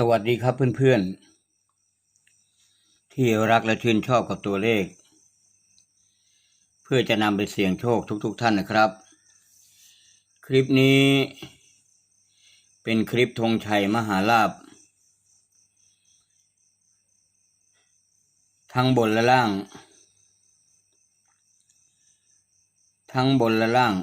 สวัสดีครับเพื่อนๆ ที่รักและชื่นชอบกับตัวเลข เพื่อจะนำไปเสี่ยงโชคทุกๆทท่านนะครับ คลิปนี้ เป็นคลิปธงชัยมหาลาบทั้งบนและล่าง ทั้งบนและล่าง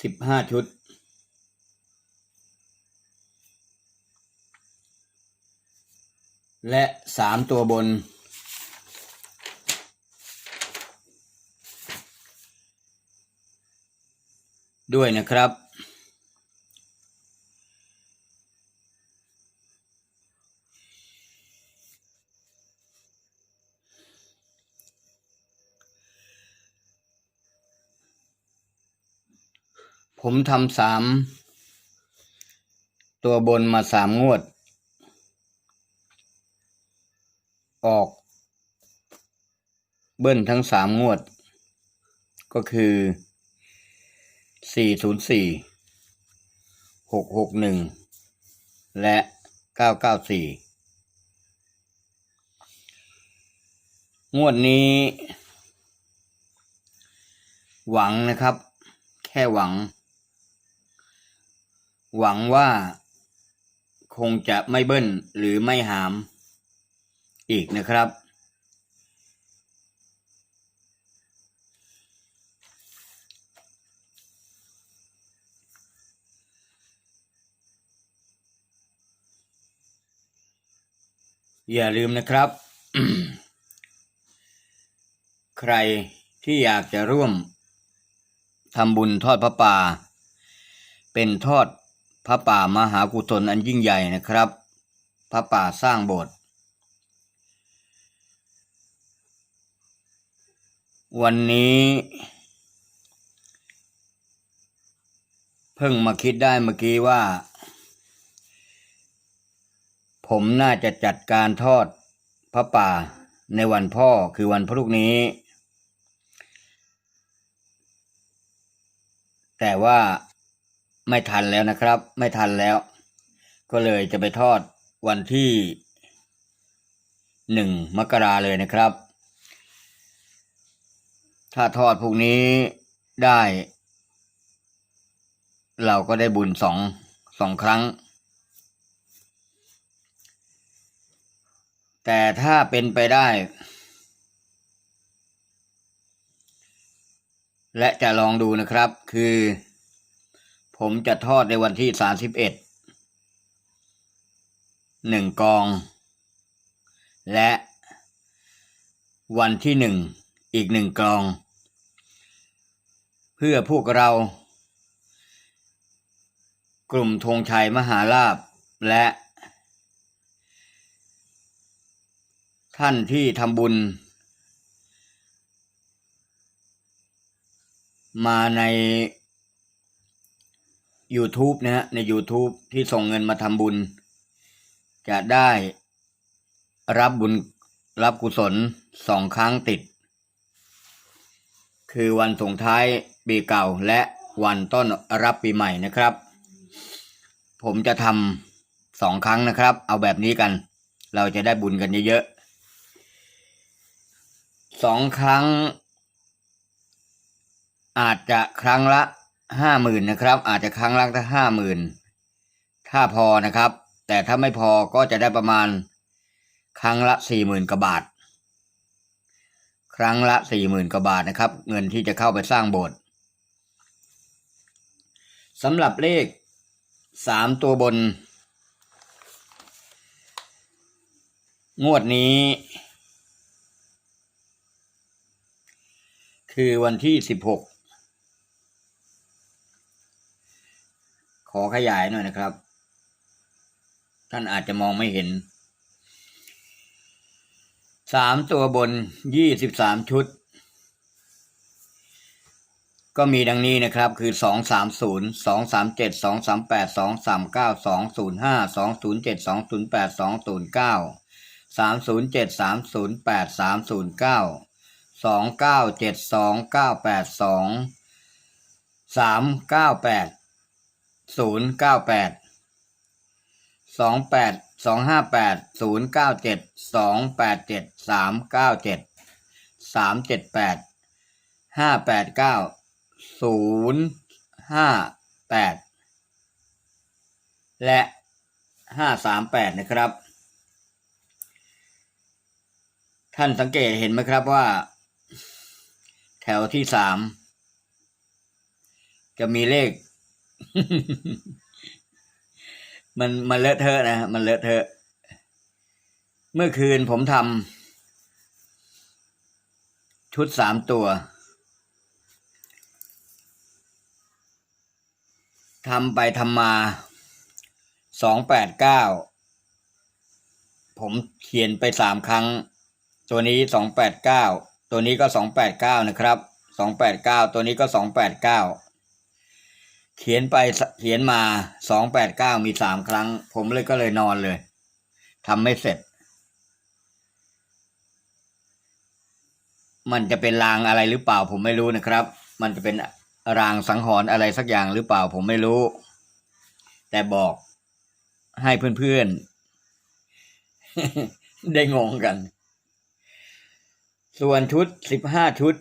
สิบห้าชุด และสามตัวบน ด้วยนะครับ ผมทำสามตัวบนมาสามงวด ออก เบิ้ลทั้งสามงวด ก็คือสี่ศูนย์สี่หกหกหนึ่งและเก้าเก้าสี่งวดนี้ หวังนะครับ แค่หวัง หวังว่าคงจะไม่เบิ้ลหรือไม่หาม อีกนะครับ อย่าลืมนะครับ ใครที่อยากจะร่วมทำบุญทอดพระป่า เป็นทอดพระป่ามหากุศลอันยิ่งใหญ่นะครับ พระป่าสร้างโบสถ์ วันนี้ เพิ่งมาคิดได้เมื่อกี้ว่า ผมน่าจะจัดการทอดพระป่าในวันพ่อคือวันพรุ่งนี้ แต่ว่าไม่ทันแล้วนะครับ ไม่ทันแล้ว ก็เลยจะไปทอดวันที่หนึ่งมกราเลยนะครับ ถ้าทอดพวกนี้ได้ เราก็ได้บุญสองสองครั้ง แต่ถ้าเป็นไปได้ และจะลองดูนะครับ คือ ผมจะทอดในวันที่สามสิบเอ็ดหนึ่งกอง และวันที่หนึ่ง อีกหนึ่งกลอง เพื่อพวกเรา กลุ่มธงชัยมหาลาบและ ท่านที่ทำบุญ มาใน YouTube นะฮะใน YouTube ที่ส่งเงินมาทำบุญ จะได้รับบุญรับกุศลสองครั้งติด คือวันส่งท้ายปีเก่าและวันต้อนรับปีใหม่นะครับ ผมจะทำสองครั้งนะครับ เอาแบบนี้กัน เราจะได้บุญกันเยอะๆสองครั้ง อาจจะครั้งละห้าหมื่นนะครับ อาจจะครั้งละห้าหมื่นถ้าพอนะครับ แต่ถ้าไม่พอก็จะได้ประมาณครั้งละสี่หมื่นกว่าบาท ครั้งละสี่หมื่นกว่าบาทนะครับ เงินที่จะเข้าไปสร้างโบสถ์สำหรับเลขสามตัวบน งวดนี้ คือวันที่สิบหกขอขยายหน่อยนะครับ ท่านอาจจะมองไม่เห็น สามตัวบนยี่สิบสามชุด ก็มีดังนี้นะครับคือสองสามศูนย์สองสามเจ็ดสองสามแปดสองสามเก้าสองศูนย์ห้าสองศูนย์เจ็ดสองศูนย์แปดสองศูนย์เก้าสามศูนย์เจ็ดสามศูนย์แปดสามศูนย์เก้าสองเก้าเจ็ดสองเก้าแปดสองสามเก้าแปดศูนย์เก้าแปดสองแปด สองห้าแปดศูนย์เก้าเจ็ดสองแปดเจ็ดสามเก้าเจ็ดสามเจ็ดแปดห้าแปดเก้าศูนย์ห้าแปดและห้าสามแปดนะครับ ท่านสังเกตเห็นไหมครับว่า แถวที่สามจะมีเลข มันมันเลอะเทอะนะมันเลอะเทอะ เมื่อคืนผมทำชุดสามตัวทำไปทำมาสองแปดเก้าผมเขียนไปสามครั้ง ตัวนี้สองแปดเก้าตัวนี้ก็สองแปดเก้านะครับสองแปดเก้าตัวนี้ก็สองแปดเก้า เขียนไปเขียนมาสองแปดเก้ามีสามครั้ง ผมเลยก็เลยนอนเลยทำไม่เสร็จ มันจะเป็นรางอะไรหรือเปล่า ผมไม่รู้นะครับ มันจะเป็นรางสังหรณ์อะไรสักอย่างหรือเปล่า ผมไม่รู้ แต่บอกให้เพื่อนๆ ได้งงกัน ส่วนชุดสิบห้าชุด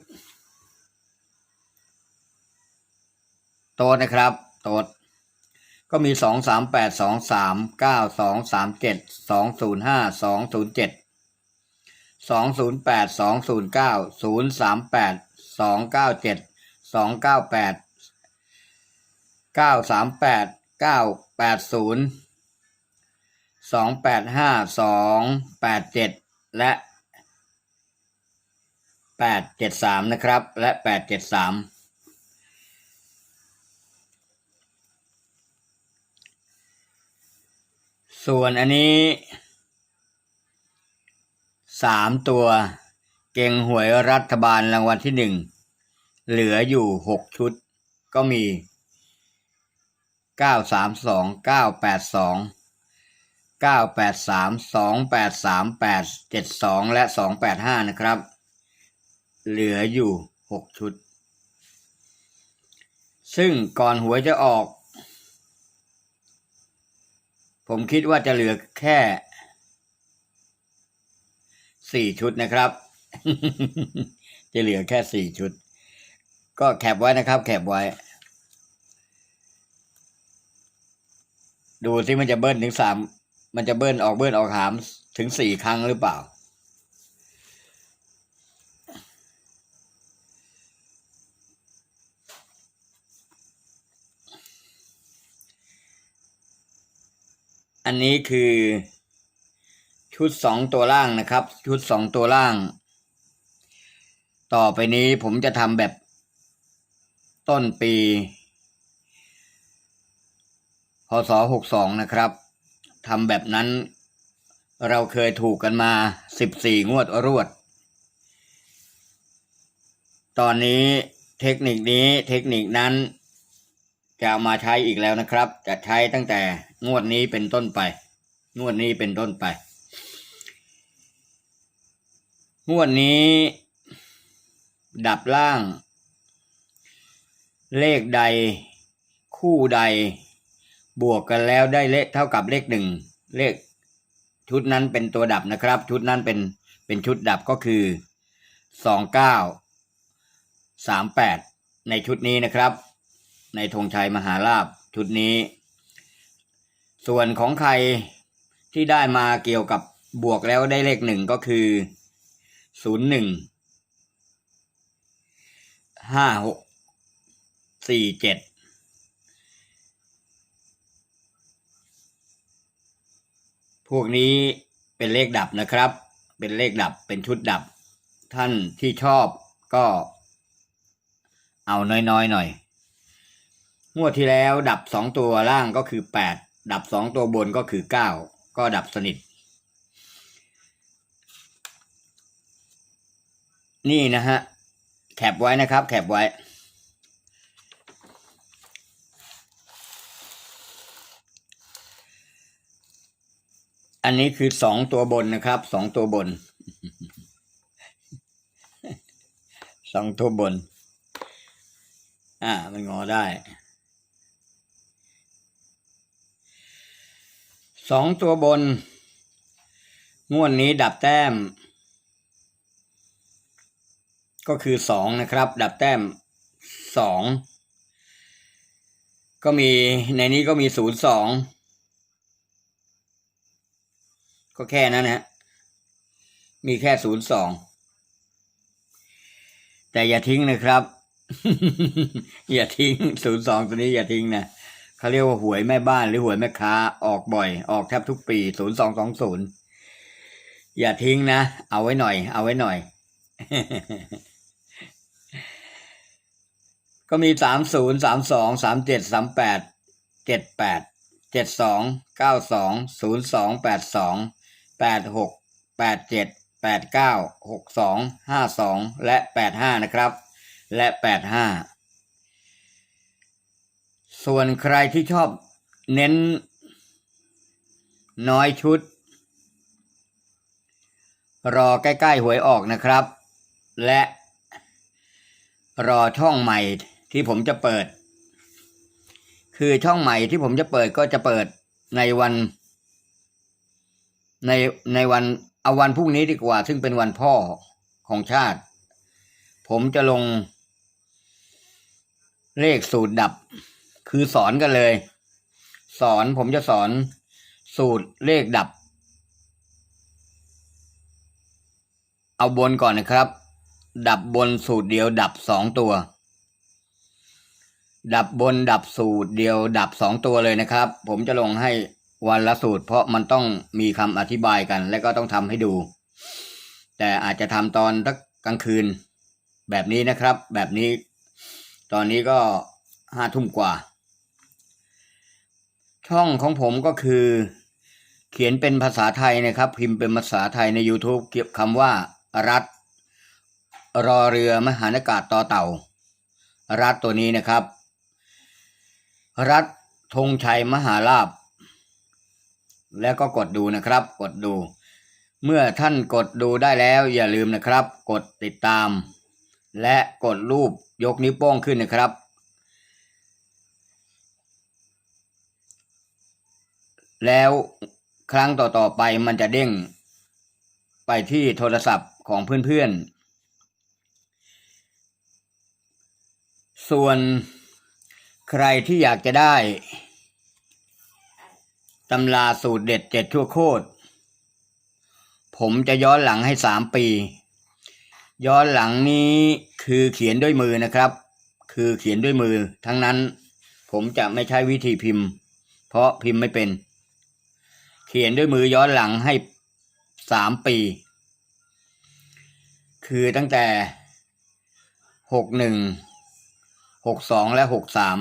โต๊ดนะครับโต๊ดก็มีสองสามแปดสองสามเก้าสองสามเจ็ดสองศูนย์ห้าสองศูนย์เจ็ดสองศูนย์แปดสองศูนย์เก้าศูนย์สามแปดสองเก้าเจ็ดสองเก้าแปดเก้าสามแปดเก้าแปดศูนย์สองแปดห้าสองแปดเจ็ดและแปดเจ็ดสามนะครับ และแปดเจ็ดสาม ส่วนอันนี้สามตัว เก่งหวยรัฐบาลรางวัลที่หนึ่งเหลืออยู่หกชุด ก็มีเก้าสามสองเก้าแปดสองเก้าแปดสามสองแปดสามแปดเจ็ดสองและสองแปดห้านะครับ เหลืออยู่หกชุด ซึ่งก่อนหวยจะออก ผมคิดว่าจะเหลือแค่สี่ชุดนะครับ จะเหลือแค่สี่ชุด ก็แคบไว้นะครับ แคบไว้ ดูสิมันจะเบิ้ลถึงสามมันจะเบิ้ลออกเบิ้ลออกหามถึงสี่ครั้งหรือเปล่า อันนี้คือ ชุดสองตัวล่างนะครับ ชุดสองตัวล่าง ต่อไปนี้ผมจะทำแบบต้นปี พศหกสองนะครับทำแบบนั้นเราเคยถูกกันมาสิบสี่งวดรวด ตอนนี้เทคนิคนี้เทคนิคนั้น จะเอามาใช้อีกแล้วนะครับ จะใช้ตั้งแต่งวดนี้เป็นต้นไป งวดนี้เป็นต้นไป งวดนี้ ดับล่าง เลขใด คู่ใด บวกกันแล้วได้เลขเท่ากับเลขหนึ่งเลขชุดนั้นเป็นตัวดับนะครับ ชุดนั้นเป็นเป็นชุดดับก็คือสองเก้าสามแปดในชุดนี้นะครับ ในธงชัยมหาลาบชุดนี้ ส่วนของใครที่ได้มาเกี่ยวกับบวกแล้วได้เลขหนึ่งก็คือศูนย์หนึ่งห้าหกสี่เจ็ดพวกนี้เป็นเลขดับนะครับ เป็นเลขดับเป็นชุดดับ ท่านที่ชอบก็เอาน้อยๆหน่อย งวดที่แล้วดับสองตัวล่างก็คือแปดดับสองตัวบนก็คือเก้าก็ดับสนิท นี่นะฮะแคปไว้นะครับแคปไว้ อันนี้คือสองตัวบนนะครับสองตัวบนสองตัวบน อ่า มันงอได้ สองตัวบน งวดนี้ดับแต้ม ก็คือสองนะครับ ดับแต้มสองก็มีในนี้ก็มีศูนย์สองก็แค่นั้นนะฮะมีแค่ศูนย์สองแต่อย่าทิ้งนะครับ อย่าทิ้งศูนย์สองตัวนี้อย่าทิ้งนะ เขาเรียกว่าหวยแม่บ้านหรือหวยแม่ค้า ออกบ่อย ออกแทบทุกปีศูนย์สองสองศูนย์อย่าทิ้งนะ เอาไว้หน่อย เอาไว้หน่อย ก็มีสามศูนย์สามสองสามเจ็ดสามแปดเจ็ดแปดเจ็ดสองเก้าสองศูนย์สองแปดสองแปดหกแปดเจ็ดแปดเก้าหกสองห้าสองและแปดห้านะครับ และแปดห้า ส่วนใครที่ชอบเน้น น้อยชุด รอใกล้ๆหวยออกนะครับ และรอช่องใหม่ที่ผมจะเปิด คือช่องใหม่ที่ผมจะเปิดก็จะเปิดในวัน ในในวันเอาวันพรุ่งนี้ดีกว่า ซึ่งเป็นวันพ่อของชาติ ผมจะลงเลขสูตรดับ คือสอนกันเลย สอนผมจะสอนสูตรเลขดับ เอาบนก่อนนะครับ ดับบนสูตรเดียว ดับสองตัว ดับบนดับสูตรเดียว ดับสองตัวเลยนะครับ ผมจะลงให้วันละสูตร เพราะมันต้องมีคำอธิบายกัน และก็ต้องทำให้ดู แต่อาจจะทำตอนสักกลางคืน แบบนี้นะครับ แบบนี้ ตอนนี้ก็ห้าทุ่มกว่า ช่องของผมก็คือ เขียนเป็นภาษาไทยนะครับ พิมพ์เป็นภาษาไทยใน YouTube เกี่ยวคำว่า รัฐ รอเรือมหานากาศต่อเต่า รัฐตัวนี้นะครับ รัฐธงชัยมหาลาภแล้วก็กดดูนะครับ กดดู เมื่อท่านกดดูได้แล้วอย่าลืมนะครับ กดติดตาม และกดรูปยกนิ้วโป้งขึ้นนะครับ แล้วครั้งต่อๆไปมันจะเด้ง ไปที่โทรศัพท์ของเพื่อนๆ ส่วนใครที่อยากจะได้ตำราสูตรเด็ดเจ็ดชั่วโคตร ผมจะย้อนหลังให้สามปี ย้อนหลังนี้คือเขียนด้วยมือนะครับ คือเขียนด้วยมือทั้งนั้น ผมจะไม่ใช้วิธีพิมพ์ เพราะพิมพ์ไม่เป็น ขียนด้วยมือย้อนหลังให้สามปี คือตั้งแต่หกหนึ่งหกสองและหกสาม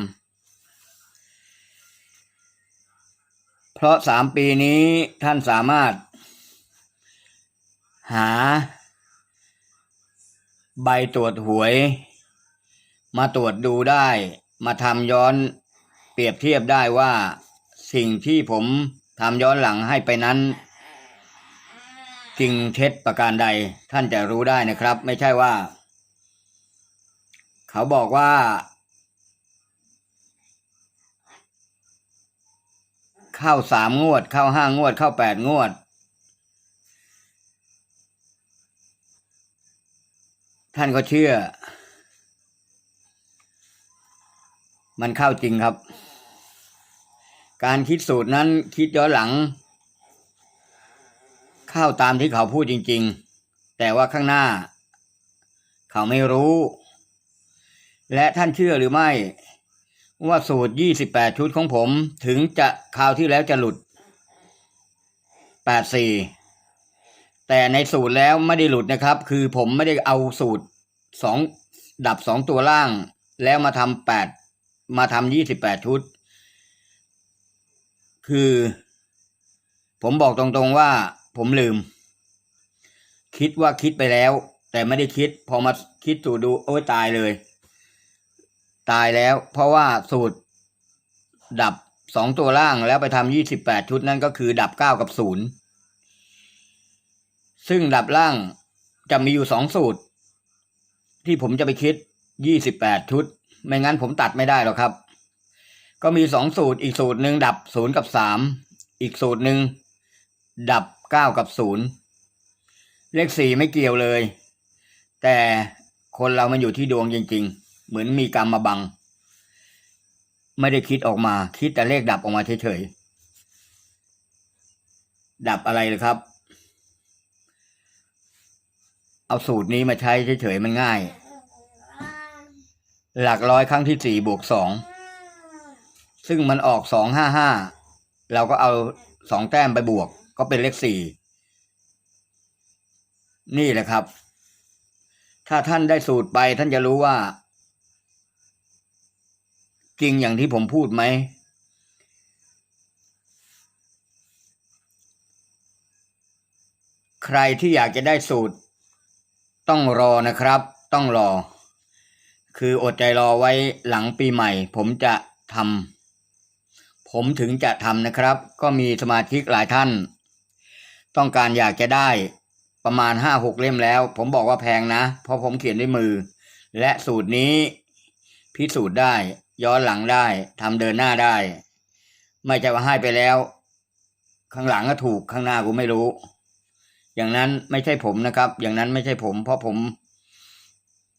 เพราะสามปีนี้ท่านสามารถ หา ใบตรวจหวย มาตรวจดูได้ มาทำย้อนเปรียบเทียบได้ว่าสิ่งที่ผม ทำย้อนหลังให้ไปนั้น จริงเท็จประการใดท่านจะรู้ได้นะครับ ไม่ใช่ว่า เขาบอกว่า เข้าสามงวด เข้าห้างวด เข้าแปดงวด ท่านก็เชื่อ มันเข้าจริงครับ การคิดสูตรนั้นคิดย้อนหลัง เข้าตามที่เขาพูดจริง ๆ แต่ว่าข้างหน้า เขาไม่รู้ และท่านเชื่อหรือไม่ ว่าสูตร 28 ชุดของผมถึงจะคราวที่แล้วจะหลุด 84 แต่ในสูตรแล้วไม่ได้หลุดนะครับ คือผมไม่ได้เอาสูตรสองดับสองตัวล่าง แล้วมาทำแปดมาทำยี่สิบแปดชุด คือ ผมบอกตรงๆว่า ผมลืม คิดว่าคิดไปแล้ว แต่ไม่ได้คิด พอมาคิดสูตรดู โอ้ยตายเลย ตายแล้ว เพราะว่าสูตร ดับสองตัวล่างแล้วไปทำยี่สิบแปดชุดนั่นก็คือ ดับเก้ากับศูนย์ซึ่งดับล่างจะมีอยู่สองสูตร ที่ผมจะไปคิดยี่สิบแปดชุด ไม่งั้นผมตัดไม่ได้หรอกครับ ก็มีสองสูตร อีกสูตรหนึ่งดับศูนย์กับสามอีกสูตรหนึ่งดับเก้ากับศูนย์เลขสี่ไม่เกี่ยวเลย แต่คนเรามันอยู่ที่ดวงจริง ๆ เหมือนมีกรรมมาบัง ไม่ได้คิดออกมา คิดแต่เลขดับออกมาเฉยๆดับอะไรเลยครับ เอาสูตรนี้มาใช้เฉยๆมันง่าย หลักร้อยครั้งที่สี่บวกสอง ซึ่งมันออกสองห้าห้าเราก็เอาสองแต้มไปบวก ก็เป็นเลขสี่นี่แหละครับ ถ้าท่านได้สูตรไปท่านจะรู้ว่า จริงอย่างที่ผมพูดไหม ใครที่อยากจะได้สูตร ต้องรอนะครับ ต้องรอ คืออดใจรอไว้หลังปีใหม่ ผมจะทำ ผมถึงจะทำนะครับ ก็มีสมาชิกหลายท่าน ต้องการอยากจะได้ประมาณห้าหกเล่มแล้ว ผมบอกว่าแพงนะ เพราะผมเขียนด้วยมือ และสูตรนี้พิสูจน์ได้ ย้อนหลังได้ทำเดินหน้าได้ ไม่ใช่ว่าให้ไปแล้ว ข้างหลังก็ถูกข้างหน้ากูไม่รู้ อย่างนั้นไม่ใช่ผมนะครับ อย่างนั้นไม่ใช่ผม เพราะผม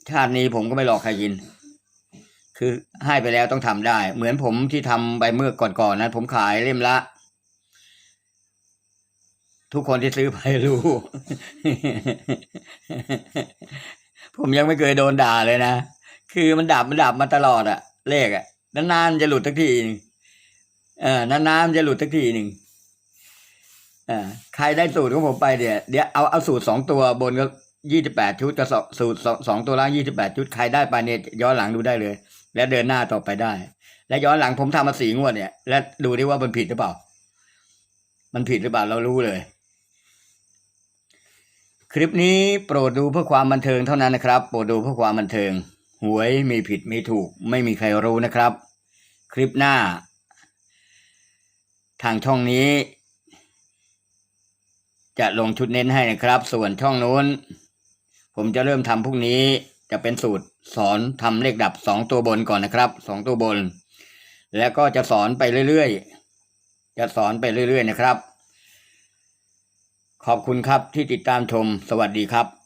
ชาตินี้ผมก็ไม่หลอกใครกิน คือให้ไปแล้วต้องทำได้ เหมือนผมที่ทำไปเมื่อก่อนๆนั้นผมขายเล่มละ ทุกคนที่ซื้อไปรู้ ผมยังไม่เคยโดนด่าเลยนะ คือมันดับมันดับมาตลอดอะเลขอะนานๆจะหลุดสักทีหนึ่งเออนานๆจะหลุดสักทีหนึ่งอใครได้สูตรของผมไปเดี๋ยวเดี๋ยวเอาเอาสูตรสองตัวบนก็ยี่สิบแปดชุดกับสูตรสองสองตัวล่างยี่สิบแปดชุดใครได้ไปเนี่ยย้อนหลังดูได้เลย แล้วเดินหน้าต่อไปได้ และย้อนหลังผมทำมาสีงวดเนี่ย และดูดิว่ามันผิดหรือเปล่า มันผิดหรือเปล่าเรารู้เลย คลิปนี้โปรดดูเพื่อความบันเทิงเท่านั้นนะครับ โปรดดูเพื่อความบันเทิง หวยมีผิดมีถูก ไม่มีใครรู้นะครับ คลิปหน้า ทางช่องนี้ จะลงชุดเน้นให้นะครับ ส่วนช่องนู้น ผมจะเริ่มทำพรุ่งนี้จะเป็นสูตร สอนทำเลขดับสองตัวบนก่อนนะครับสองตัวบน แล้วก็จะสอนไปเรื่อยๆ จะสอนไปเรื่อยๆนะครับ ขอบคุณครับที่ติดตามชม สวัสดีครับ